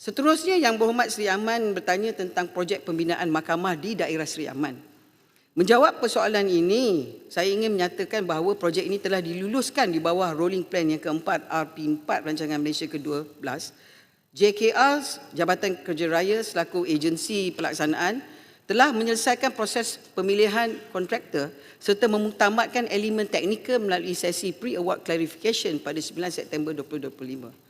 Seterusnya Yang Berhormat Sri Aman bertanya tentang projek pembinaan mahkamah di daerah Sri Aman. Menjawab persoalan ini, saya ingin menyatakan bahawa projek ini telah diluluskan di bawah rolling plan yang keempat RP4 Rancangan Malaysia ke-12. JKR, Jabatan Kerja Raya selaku agensi pelaksanaan telah menyelesaikan proses pemilihan kontraktor serta memutamatkan elemen teknikal melalui sesi pre-award clarification pada 9 September 2025.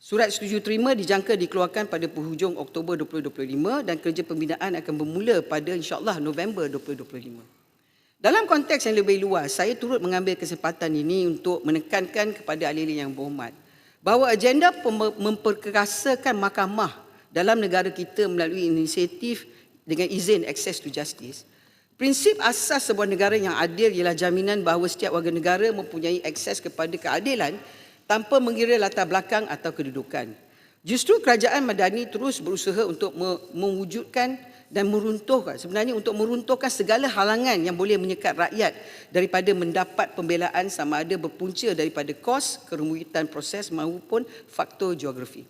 Surat setuju terima dijangka dikeluarkan pada penghujung Oktober 2025 dan kerja pembinaan akan bermula pada insyaAllah November 2025. Dalam konteks yang lebih luas, saya turut mengambil kesempatan ini untuk menekankan kepada ahli-ahli yang berhormat bahawa agenda memperkerasakan mahkamah dalam negara kita melalui inisiatif dengan izin access to justice Prinsip asas sebuah negara yang adil ialah jaminan bahawa setiap warga negara mempunyai akses kepada keadilan tanpa mengira latar belakang atau kedudukan. Justru kerajaan Madani terus berusaha untuk mewujudkan dan meruntuhkan sebenarnya untuk meruntuhkan segala halangan yang boleh menyekat rakyat daripada mendapat pembelaan sama ada berpunca daripada kos, kerumitan proses maupun faktor geografi.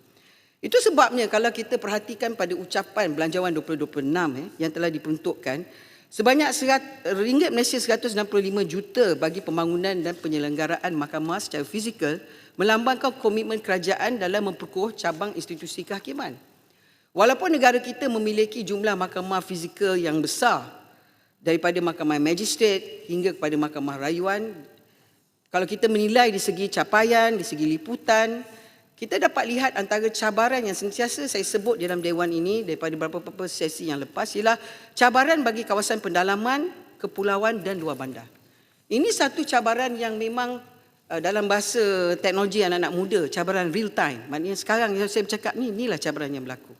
Itu sebabnya kalau kita perhatikan pada ucapan Belanjawan 2026 eh, yang telah diperuntukkan, Sebanyak ringgit Malaysia 165 juta bagi pembangunan dan penyelenggaraan mahkamah secara fizikal melambangkan komitmen kerajaan dalam memperkuat cabang institusi kehakiman. Walaupun negara kita memiliki jumlah mahkamah fizikal yang besar daripada mahkamah magistrate hingga kepada mahkamah rayuan, kalau kita menilai di segi capaian, di segi liputan, kita dapat lihat antara cabaran yang sentiasa saya sebut dalam dewan ini daripada beberapa sesi yang lepas ialah cabaran bagi kawasan pendalaman, kepulauan dan luar bandar. Ini satu cabaran yang memang uh, dalam bahasa teknologi anak-anak muda, cabaran real time. Maknanya sekarang yang saya bercakap ni, inilah cabaran yang berlaku.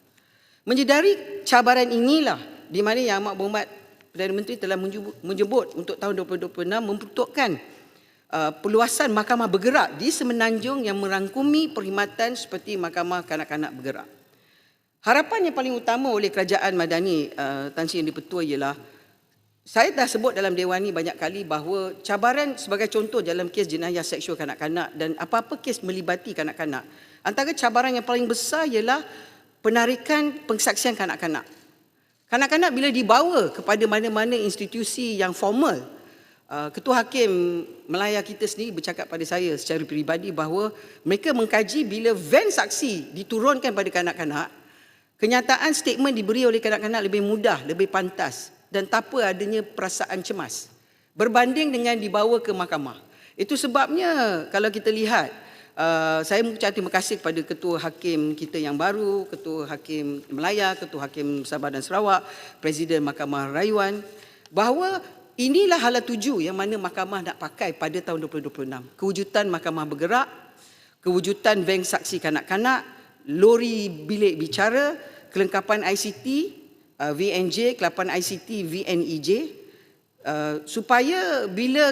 Menyedari cabaran inilah di mana Yang Amat Berhormat Perdana Menteri telah menyebut untuk tahun 2026 memperuntukkan Uh, peluasan mahkamah bergerak di semenanjung yang merangkumi perkhidmatan seperti mahkamah kanak-kanak bergerak. Harapan yang paling utama oleh kerajaan Madani uh, Tan Sri yang dipetua ialah saya dah sebut dalam dewan ini banyak kali bahawa cabaran sebagai contoh dalam kes jenayah seksual kanak-kanak dan apa-apa kes melibati kanak-kanak antara cabaran yang paling besar ialah penarikan pengsaksian kanak-kanak. Kanak-kanak bila dibawa kepada mana-mana institusi yang formal Ketua Hakim Melaya kita sendiri bercakap pada saya secara peribadi bahawa mereka mengkaji bila van saksi diturunkan pada kanak-kanak, kenyataan statement diberi oleh kanak-kanak lebih mudah, lebih pantas dan tanpa adanya perasaan cemas berbanding dengan dibawa ke mahkamah. Itu sebabnya kalau kita lihat, uh, saya mengucapkan terima kasih kepada Ketua Hakim kita yang baru, Ketua Hakim Melaya, Ketua Hakim Sabah dan Sarawak, Presiden Mahkamah Rayuan, bahawa Inilah hala tuju yang mana mahkamah nak pakai pada tahun 2026. Kewujudan mahkamah bergerak, kewujudan bank saksi kanak-kanak, lori bilik bicara, kelengkapan ICT, uh, VNJ, kelengkapan ICT, VNEJ, uh, supaya bila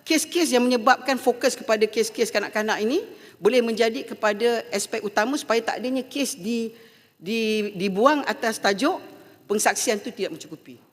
kes-kes yang menyebabkan fokus kepada kes-kes kanak-kanak ini boleh menjadi kepada aspek utama supaya tak adanya kes di, di, dibuang atas tajuk pengsaksian itu tidak mencukupi.